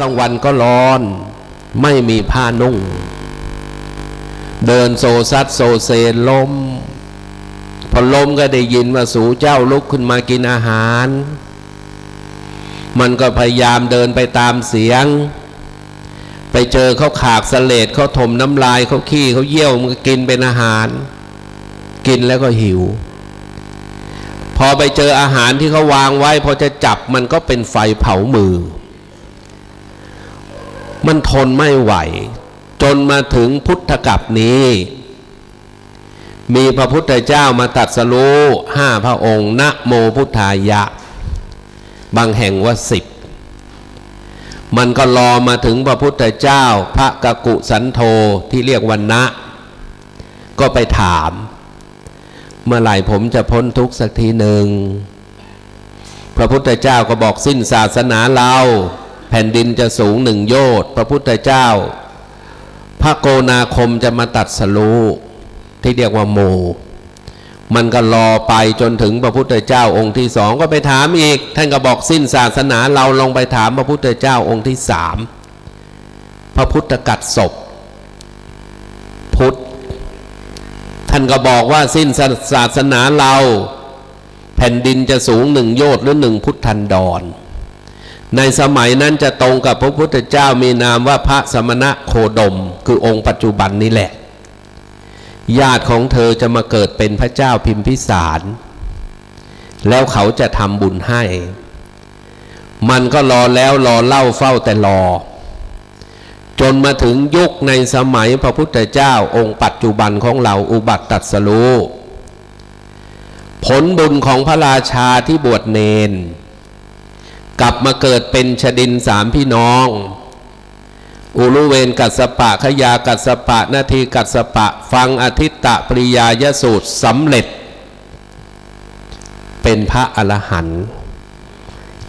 กลางวันก็ร้อน ไม่มีผ้านุ่ง เดินโซซัดโซเซล้มพอล้มก็ได้ยินว่าสูเจ้าลุกขึ้นมากินอาหาร มันก็พยายามเดินไปตามเสียง ไปเจอเขาขากสเลดเขาถมน้ำลายเขาขี้เขาเยี่ยวมันก็กินเป็นอาหาร กินแล้วก็หิว พอไปเจออาหารที่เขาวางไว้พอจะจับมันก็เป็นไฟเผามือ มันทนไม่ไหว จนมาถึงพุทธกับนี้ มีพระพุทธเจ้ามาตัดสรู้ห้าพระองค์นะโมพุทธายะ บางแห่งว่าสิบมันก็รอมาถึงพระพุทธเจ้า พระกกุสันโธที่เรียกวันนะ ก็ไปถาม เมื่อไหร่ผมจะพ้นทุกข์สักทีหนึ่ง พระพุทธเจ้าก็บอกสิ้นศาสนาเรา แผ่นดินจะสูงหนึ่งโยชน์พระพุทธเจ้า พระโกนาคมจะมาตัดสรูที่เรียกว่าโม มันก็รอไปจนถึงพระพุทธเจ้าองค์ที่สองก็ไปถามอีก ท่านก็บอกสิ้นศาสนาเราลงไปถามพระพุทธเจ้าองค์ที่สามพระพุทธกัดศพพุทธท่านก็บอกว่าสิ้นศาสนาเรา แผ่นดินจะสูงหนึ่งโยชน์หรือหนึ่งพุทธันดร ในสมัยนั้นจะตรงกับพระพุทธเจ้ามีนามว่าพระสมณะโคดม คือองค์ปัจจุบันนี้แหละ ญาติของเธอจะมาเกิดเป็นพระเจ้าพิมพิสาร แล้วเขาจะทำบุญให้ มันก็รอแล้วรอเล่าเฝ้าแต่รอ จนมาถึงยุคในสมัยพระพุทธเจ้าองค์ปัจจุบันของเราอุบัติตัดสรู้ผลบุญของพระราชาที่บวชเนน กลับมาเกิดเป็นชดินสามพี่น้อง อุรุเวนกัสสปะขยากัสสปะนาทีกัสสปะ ฟังอาทิตตะปริยายสูตรสำเร็จ เป็นพระอรหันต์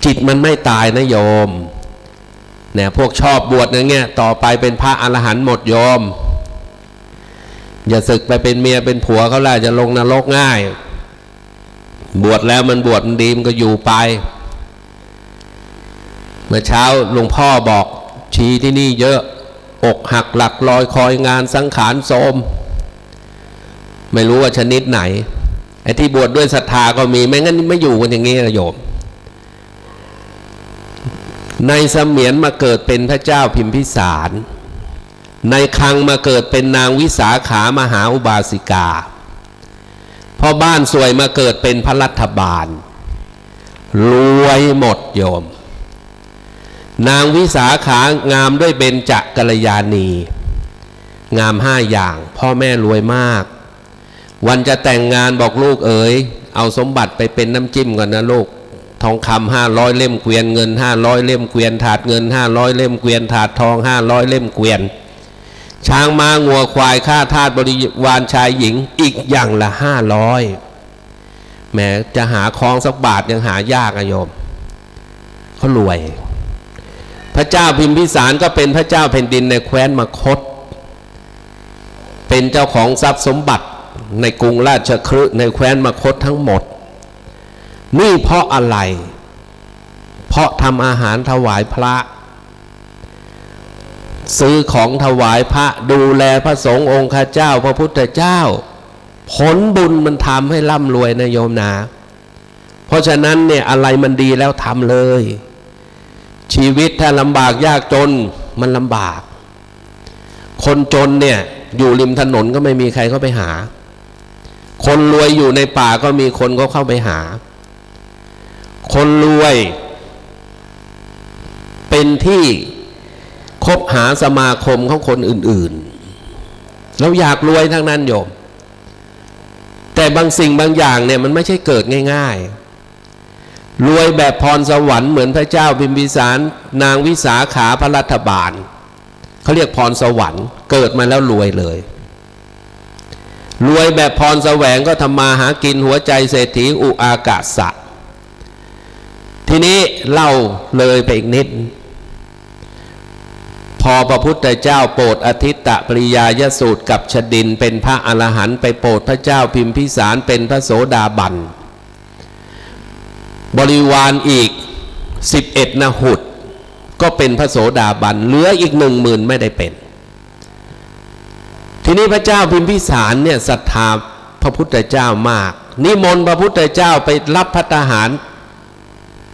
จิตมันไม่ตายนะโยมเนี่ยพวกชอบบวชอย่เงี้ยต่อไปเป็นพระอรหันต์หมดโยม อย่าศึกไปเป็นเมียเป็นผัวเขาล้วจะลงนรกง่าย บวชแล้วมันบวชมันดีมันก็อยู่ไป เมื่อเช้าหลวงพ่อบอกชีที่นี่เยอะ อกหักหลักลอยคอยงานสังขารโสมไม่รู้ว่าชนิดไหนไอ้ที่บวชดด้วยศรัทธาก็มีไม่งั้นไม่อยู่กันอย่างนี้นะโยม ในเสมียนมาเกิดเป็นพระเจ้าพิมพิสาร ในคังมาเกิดเป็นนางวิสาขามหาอุบาสิกาพ่อบ้านสวยมาเกิดเป็นพระรัฐบาล รวยหมดโยม นางวิสาขางามด้วยเบญจกัลยาณี งามห้าอย่าง พ่อแม่รวยมาก วันจะแต่งงานบอกลูกเอ๋ย เอาสมบัติไปเป็นน้ำจิ้มก่อนนะลูก ทองคำห้าร้อยเล่มเกวียนเงินห้าร้อยเล่มเกวียนถาดเงินห้าร้อยเล่มเกวียนถาดทองห้าร้อยเล่มเกวียน ช้างม้างัวควายค่าทาสบริวารชายหญิงอีกอย่างละห้าร้อยแหมจะหาคลองสักบาทยังหายากอะโยมเขารวย พระเจ้าพิมพิสารก็เป็นพระเจ้าแผ่นดินในแคว้นมคต เป็นเจ้าของทรัพย์สมบัติในกรุงราชคฤห์ในแคว้นมคตทั้งหมด นี่เพราะอะไร เพราะทำอาหารถวายพระ ซื้อของถวายพระดูแลพระสงฆ์องค์ข้าเจ้า พระพุทธเจ้า ผลบุญมันทำให้ร่ำรวยนะโยมนา เพราะฉะนั้นเนี่ยอะไรมันดีแล้วทำเลย ชีวิตถ้าลำบากยากจนมันลำบาก คนจนเนี่ยอยู่ริมถนนก็ไม่มีใครเข้าไปหา คนรวยอยู่ในป่าก็มีคนก็เข้าไปหา คนรวย เป็นที่คบหาสมาคมของคนอื่นๆเราอยากรวยทั้งนั้นโยม แต่บางสิ่งบางอย่างเนี่ยมันไม่ใช่เกิดง่าย ๆ รวยแบบพรสวรรค์เหมือนพระเจ้าพิมพิสาร นางวิสาขาพระรัฐบาลเขาเรียกพรสวรรค์ เกิดมาแล้วรวยเลย รวยแบบพรแสวงก็ทำมาหากินหัวใจเศรษฐีอุอากาศะทีนี้เล่าเลยไปอีกนิด พอพระพุทธเจ้าโปรดอธิตตปริยายสูตรกับชดินเป็นพระอรหันต์ไปโปรดพระเจ้าพิมพิสารเป็นพระโสดาบัน บริวารอีก 11นหุดก็เป็นพระโสดาบันเหลืออีกหนึ่งหมื่นไม่ได้เป็น ทีนี้พระเจ้าพิมพิสารเนี่ยศรัทธาพระพุทธเจ้ามาก นิมนต์พระพุทธเจ้าไปรับพัตหาร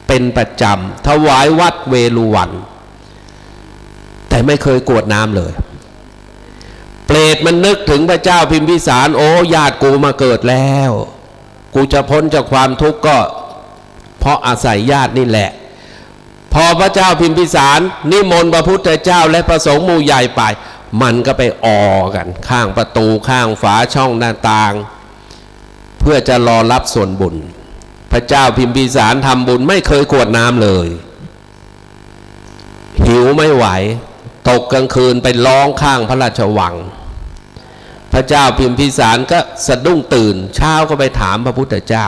เป็นประจำถวายวัดเวลุวัน แต่ไม่เคยกรวดน้ำเลย เปรตมันนึกถึงพระเจ้าพิมพิสาร โอ้ญาติกูมาเกิดแล้ว กูจะพ้นจากความทุกข์ก็ เพราะอาศัยญาตินี่แหละ พอพระเจ้าพิมพิสาร นิมนต์พระพุทธเจ้าและพระสงฆ์มู่ใหญ่ไป มันก็ไปออกัน ข้างประตูข้างฝาช่องหน้าต่าง เพื่อจะรอรับส่วนบุญ พระเจ้าพิมพิสารทำบุญไม่เคยกวดน้ำเลย หิวไม่ไหว ตกกลางคืนไปร้องข้างพระราชวังพระเจ้าพิมพิสารก็สะดุ้งตื่น เช้าก็ไปถามพระพุทธเจ้า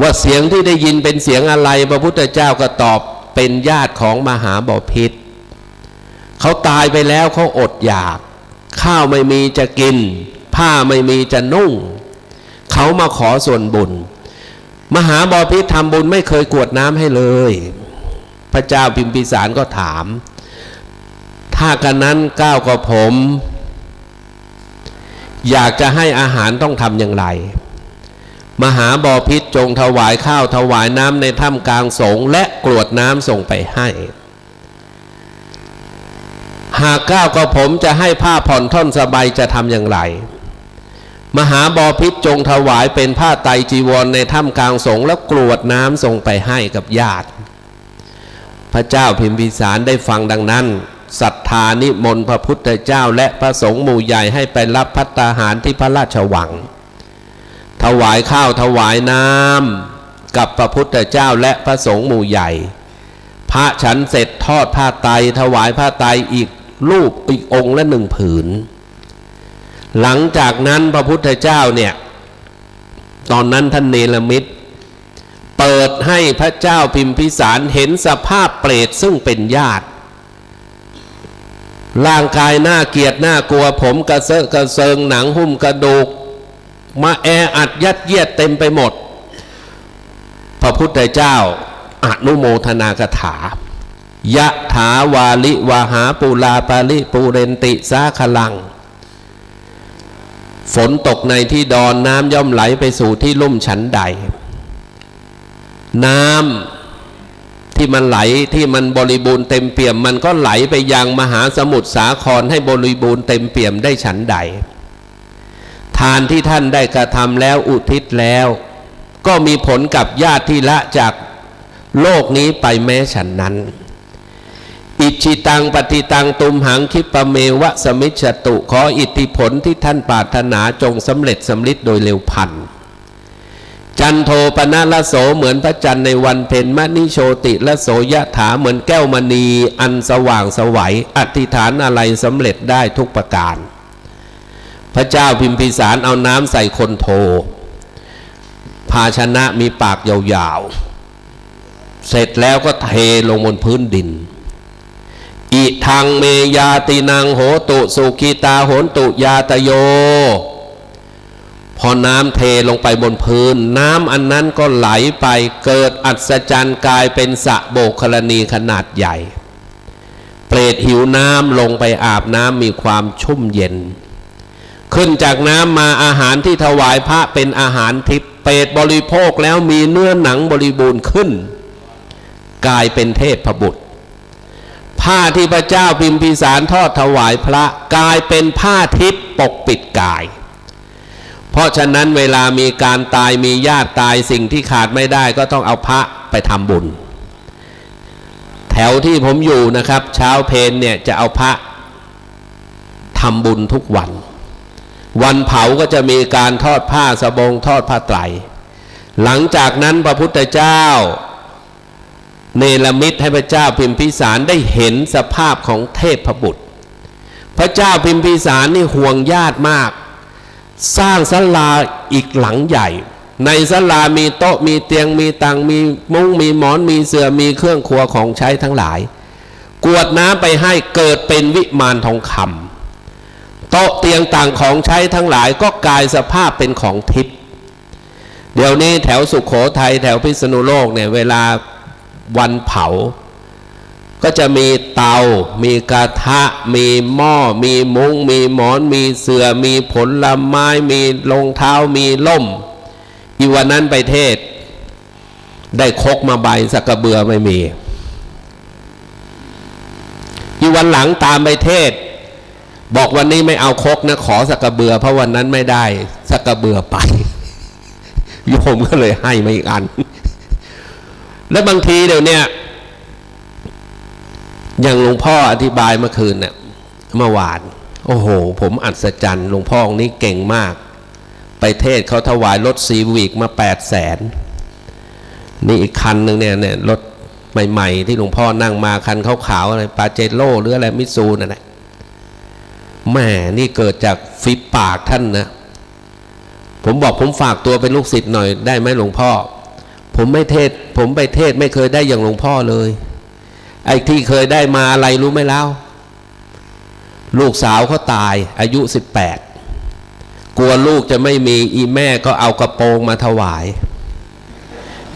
ว่าเสียงที่ได้ยินเป็นเสียงอะไร พระพุทธเจ้าก็ตอบเป็นญาติของมหาบพิษเขาตายไปแล้วเขาอดอยาก ข้าวไม่มีจะกิน ผ้าไม่มีจะนุ่ง เขามาขอส่วนบุญ มหาบพิษทำบุญไม่เคยกวดน้ำให้เลย พระเจ้าพิมพิสารก็ถาม ถ้ากันนั้นก้าวกับผม อยากจะให้อาหารต้องทำอย่างไร มหาบอพิษจงถวายข้าวถวายน้ำในถ้ำกลางสงและกรวดน้ำส่งไปให้ หากก้าวกับผมจะให้ผ้าผ่อนท่อนสบายจะทำอย่างไร มหาบอพิษจงถวายเป็นผ้าไตจีวรในถ้ำกลางสงแล้วกรวดน้ำส่งไปให้กับญาติ พระเจ้าพิมพิสารได้ฟังดังนั้นศรัทธานิมนต์พระพุทธเจ้าและพระสงฆ์หมู่ใหญ่ให้ไปรับพัตตาหารที่พระราชวัง ถวายข้าวถวายน้ำกับพระพุทธเจ้าและพระสงฆ์หมู่ใหญ่ พระฉันเสร็จทอดผ้าไตรถวายผ้าไตรอีกรูปอีกองค์ละหนึ่งผืน หลังจากนั้นพระพุทธเจ้าเนี่ย ตอนนั้นท่านเนรมิตเปิดให้พระเจ้าพิมพิสารเห็นสภาพเปรตซึ่งเป็นญาติร่างกายหน้าเกียดหน้ากลัวผมกระเซาะกระเซิงหนังหุ้มกระดูก มาแออัดยัดเยียดเต็มไปหมด พระพุทธเจ้าอนุโมทนากถายะถาวาลิวาหาปูลาปาลิปูเรนติสาคลัง ฝนตกในที่ดอนน้ำย่อมไหลไปสู่ที่ลุ่มฉันใด น้ำที่มันไหลที่มันบริบูรณ์เต็มเปี่ยม มันก็ไหลไปยังมหาสมุทรสาครให้บริบูรณ์เต็มเปี่ยมได้ฉันใด ทานที่ท่านได้กระทำแล้วอุทิศแล้ว ก็มีผลกับญาติที่ละจากโลกนี้ไปแม้ฉันนั้น อิจิตังปฏิตังตุมหังคิปะเมวะสมิจฉตุ ขออิทธิผลที่ท่านปรารถนาจงสำเร็จสำลิดโดยเร็วพันจันโทปนะละโสเหมือนพระจันทร์ในวันเพ็ญมณิโชติละโสยะถาเหมือนแก้วมณีอันสว่างสวัยอธิษฐานอะไรสำเร็จได้ทุกประการ พระเจ้าพิมพิสารเอาน้ำใส่คนโท ภาชนะมีปากยาวๆ เสร็จแล้วก็เทลงบนพื้นดิน อิทังเมยาตินังโหตุสุขีตาโหนตุยาตโย พอน้ำเทลงไปบนพื้น น้ำอันนั้นก็ไหลไปเกิดอัศจรรย์กลายเป็นสะโบกคลณีขนาดใหญ่ เปรตหิวน้ำลงไปอาบน้ำมีความชุ่มเย็น ขึ้นจากน้ำมาอาหารที่ถวายพระเป็นอาหารทิพย์เปรตบริโภคแล้วมีเนื้อหนังบริบูรณ์ขึ้น กลายเป็นเทพบุตร ผ้าที่พระเจ้าพิมพิสารทอดถวายพระกลายเป็นผ้าทิพย์ปกปิดกาย เพราะฉะนั้นเวลามีการตายมีญาติตายสิ่งที่ขาดไม่ได้ก็ต้องเอาพระไปทำบุญ แถวที่ผมอยู่นะครับ เช้าเพนเนี่ยจะเอาพระทำบุญทุกวัน วันเผาก็จะมีการทอดผ้าสบงทอดผ้าไตร หลังจากนั้นพระพุทธเจ้า เนรมิตให้พระเจ้าพิมพิสารได้เห็นสภาพของเทพบุตร พระเจ้าพิมพิสารนี่ห่วงญาติมาก สร้างศาลาอีกหลังใหญ่ ในศาลามีโต๊ะมีเตียงมีตังมีมุ้งมีหมอนมีเสื่อมีเครื่องครัวของใช้ทั้งหลาย กวดน้ำไปให้เกิดเป็นวิมานทองคำ โต๊ะเตียงต่างของใช้ทั้งหลายก็กลายสภาพเป็นของทิพย์เดี๋ยวนี้แถวสุขโขทัยแถวพิษณุโลกเนี่ยเวลาวันเผา ก็จะมีเตา มีกระทะ มีหม้อ มีมุง้ง มีหมอน มีเสือ่อ มีผลไม้ มีรองเท้า มีล่ม อีวันนั้นไปเทศ ได้คกมาใบสักกระเบือไม่มี อีวันหลังตามไปเทศ บอกวันนี้ไม่เอาคกนะขอสักกระเบือ เพราะวันนั้นไม่ได้สักกระเบือไปโยมก็เลยให้มาอีกอัน แล้วบางทีเดี๋ยวนี้อย่างหลวงพ่ออธิบายเมื่อคืนเนี่ยเมื่อวาน โอ้โห ผมอัศจรรย์หลวงพ่อองค์นี้เก่งมาก ไปเทศเขาถวายรถซีวิกมาแปดแสนนี่อีกคันหนึ่งเนี่ยเนี่ยรถใหม่ ๆ ที่หลวงพ่อนั่งมาคันขาวๆอะไรปาเจโร่หรืออะไรมิซูนั่นแหละ แม่นี่เกิดจากฟิปปากท่านนะ ผมบอกผมฝากตัวเป็นลูกศิษย์หน่อยได้ไหมหลวงพ่อ ผมไม่เทศ ผมไปเทศไม่เคยได้อย่างหลวงพ่อเลย ไอ้ที่เคยได้มาอะไรรู้ไหมแล้วลูกสาวเขาตายอายุสิบแปดกลัวลูกจะไม่มีอีแม่ก็เอากระโปรงมาถวาย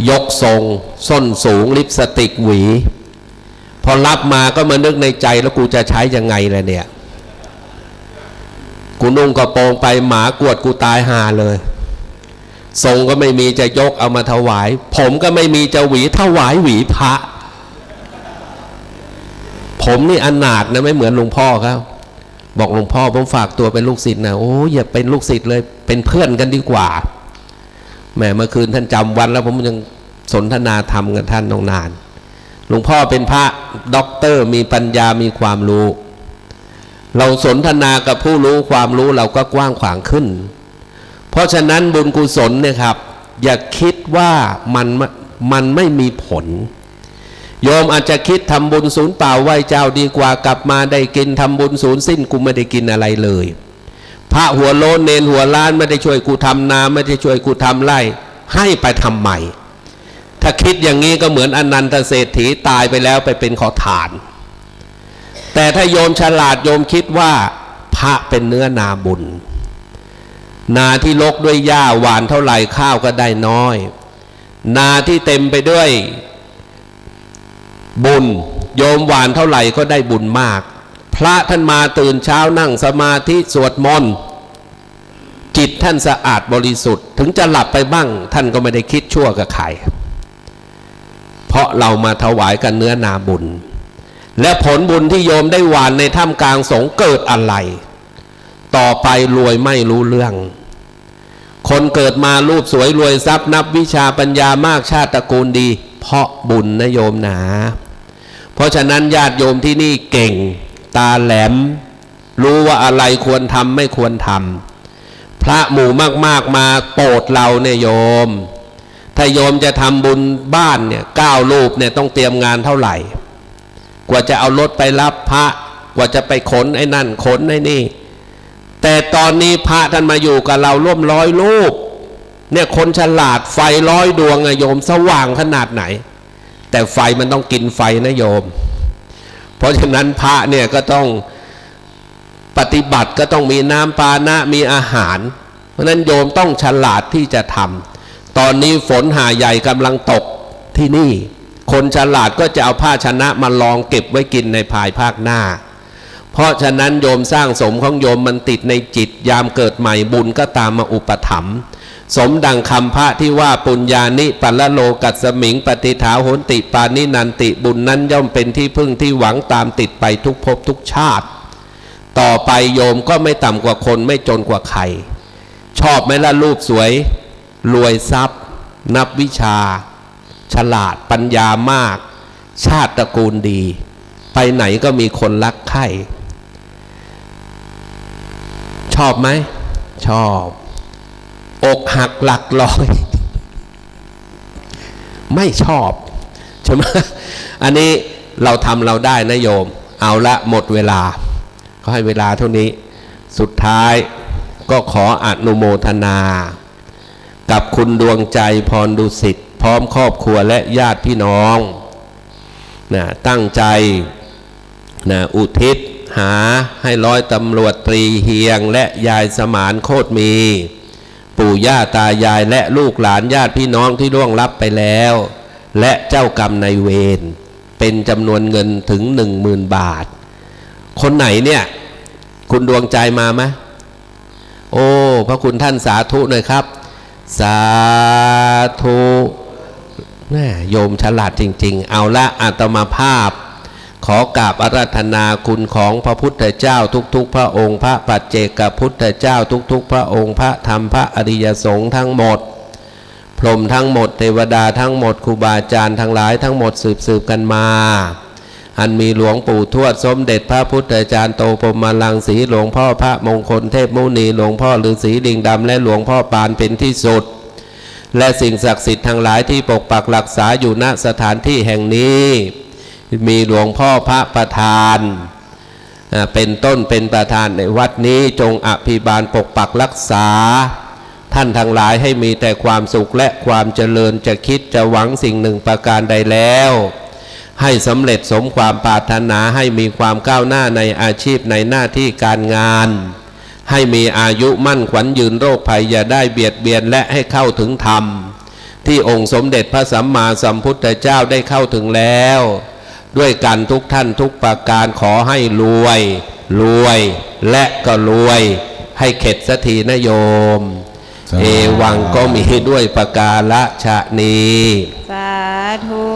ยกทรง ส้นสูงลิปสติกหวี พอรับมาก็มานึกในใจแล้วกูจะใช้ยังไงล่ะเนี่ย กูนุ่งกระโปรงไปหมากวดกูตายหาเลยทรงก็ไม่มีจะยกเอามาถวาย ผมก็ไม่มีจะหวีถวายหวีพระ ผมนี่อนาถนะไม่เหมือนหลวงพ่อครับบอกหลวงพ่อผมฝากตัวเป็นลูกศิษย์นะโอ้ยอย่าเป็นลูกศิษย์เลย เป็นเพื่อนกันดีกว่าแหมเมื่อคืนท่านจำวันแล้วผมยังสนทนาธรรมกับท่านนองนาน หลวงพ่อเป็นพระด็อกเตอร์มีปัญญามีความรู้ เราสนทนากับผู้รู้ความรู้เราก็กว้างขวางขึ้น เพราะฉะนั้นบุญกุศลเนี่ยครับ อย่าคิดว่ามันมันไม่มีผล โยมอาจจะคิดทำบุญศูนย์เปล่าไหว้เจ้าดีกว่ากลับมาได้กินทำบุญศูนย์สิ้นกูไม่ได้กินอะไรเลย พระหัวโลนเนนหัวล้านไม่ได้ช่วยกูทำนาไม่ได้ช่วยกูทำไร่ให้ไปทำใหม่ ถ้าคิดอย่างนี้ก็เหมือนอนันตเศรษฐีตายไปแล้วไปเป็นขอทาน แต่ถ้าโยมฉลาดโยมคิดว่าพระเป็นเนื้อนาบุญ นาที่ลกด้วยหญ้าหวานเท่าไหร่ข้าวก็ได้น้อย นาที่เต็มไปด้วยบุญ โยมหวานเท่าไหร่ก็ได้บุญมาก พระท่านมาตื่นเช้านั่งสมาธิสวดมนต์จิตท่านสะอาดบริสุทธิ์ ถึงจะหลับไปบ้าง ท่านก็ไม่ได้คิดชั่วกับใครเพราะเรามาถวายกันเนื้อนาบุญ และผลบุญที่โยมได้หวานในถ้ำกลางสงเกิดอะไร ต่อไปรวยไม่รู้เรื่อง คนเกิดมารูปสวยรวยทรัพย์นับวิชาปัญญามากชาติตระกูลดี เพราะบุญนะโยมหนา เพราะฉะนั้นญาติโยมที่นี่เก่ง ตาแหลม รู้ว่าอะไรควรทำไม่ควรทำพระหมู่มากๆมาโปรดเราเนี่ยโยม ถ้าโยมจะทำบุญบ้านเนี่ยเก้ารูปเนี่ยต้องเตรียมงานเท่าไหร่ กว่าจะเอารถไปรับพระ กว่าจะไปขนไอ้นั่นขนไอ้นี่ แต่ตอนนี้พระท่านมาอยู่กับเราร่วมร้อยรูปเนี่ยคนฉลาดไฟร้อยดวงอะโยมสว่างขนาดไหน แต่ไฟมันต้องกินไฟนะโยม เพราะฉะนั้นพระเนี่ยก็ต้องปฏิบัติก็ต้องมีน้ำปานะมีอาหาร เพราะฉะนั้นโยมต้องฉลาดที่จะทำตอนนี้ฝนหาใหญ่กำลังตกที่นี่ คนฉลาดก็จะเอาภาชนะมาลองเก็บไว้กินในภายภาคหน้า เพราะฉะนั้นโยมสร้างสมของโยมมันติดในจิตยามเกิดใหม่บุญก็ตามมาอุปถัมภ์สมดังคำพระที่ว่าปุญญานิปัลโลกัสสมิงปฏิฐาโหนติปานินันติบุญนั้นย่อมเป็นที่พึ่งที่หวังตามติดไปทุกภพทุกชาติ ต่อไปโยมก็ไม่ต่ำกว่าคนไม่จนกว่าใคร ชอบไหมล่ะรูปสวย รวยทรัพย์ นับวิชา ฉลาดปัญญามาก ชาติตระกูลดี ไปไหนก็มีคนรักใคร่ชอบไหม ชอบ อกหักหลักลอย ไม่ชอบใช่ไหมอันนี้เราทำเราได้นะโยม เอาละหมดเวลาเขาให้เวลาเท่านี้ สุดท้ายก็ขออนุโมทนา กับคุณดวงใจพรดุสิต พร้อมครอบครัวและญาติพี่น้องนะตั้งใจนะอุทิศหาให้ร้อยตำรวจตรีเฮียงและยายสมานโคตรมี ปู่ย่าตายายและลูกหลานญาติพี่น้องที่ล่วงลับไปแล้ว และเจ้ากรรมนายเวรเป็นจำนวนเงินถึงหนึ่งหมื่นบาท คนไหนเนี่ย คุณดวงใจมาไหมโอ้พระคุณท่านสาธุหน่อยครับ สาธุ แม่โยมฉลาดจริง ๆ เอาละอาตมาภาพ ขอกราบอาราธนาคุณของพระพุทธเจ้าทุก ๆ พระองค์ พระปัจเจกพุทธเจ้าทุก ๆ พระองค์ พระธรรมพระอริยสงฆ์ทั้งหมด พรหมทั้งหมดเทวดาทั้งหมดครูบาอาจารย์ทั้งหลายทั้งหมดสืบสืบกันมาอันมีหลวงปู่ทวดสมเด็จพระพุทธจารย์โตพรมาลังสีหลวงพ่อพระมงคลเทพมุนีหลวงพ่อฤาษีลิงดำและหลวงพ่อปานเป็นที่สุด และสิ่งศักดิ์สิทธิ์ทั้งหลายที่ปกปักรักษาอยู่ณสถานที่แห่งนี้ มีหลวงพ่อพระประธาน เป็นต้นเป็นประธานในวัดนี้จงอภิบาลปกปักรักษา ท่านทั้งหลายให้มีแต่ความสุขและความเจริญจะคิดจะหวังสิ่งหนึ่งประการใดแล้ว ให้สำเร็จสมความปรารถนาให้มีความก้าวหน้าในอาชีพในหน้าที่การงาน ให้มีอายุมั่นขวัญยืนโรคภัยอย่าได้เบียดเบียนและให้เข้าถึงธรรม ที่องค์สมเด็จพระสัมมาสัมพุทธเจ้าได้เข้าถึงแล้ว ด้วยกันทุกท่านทุกประการขอให้รวย รวยและก็รวย ให้เข็ดสักทีนะโยมสาธุเอวังก็มีด้วยประการละชะนี้สาธุ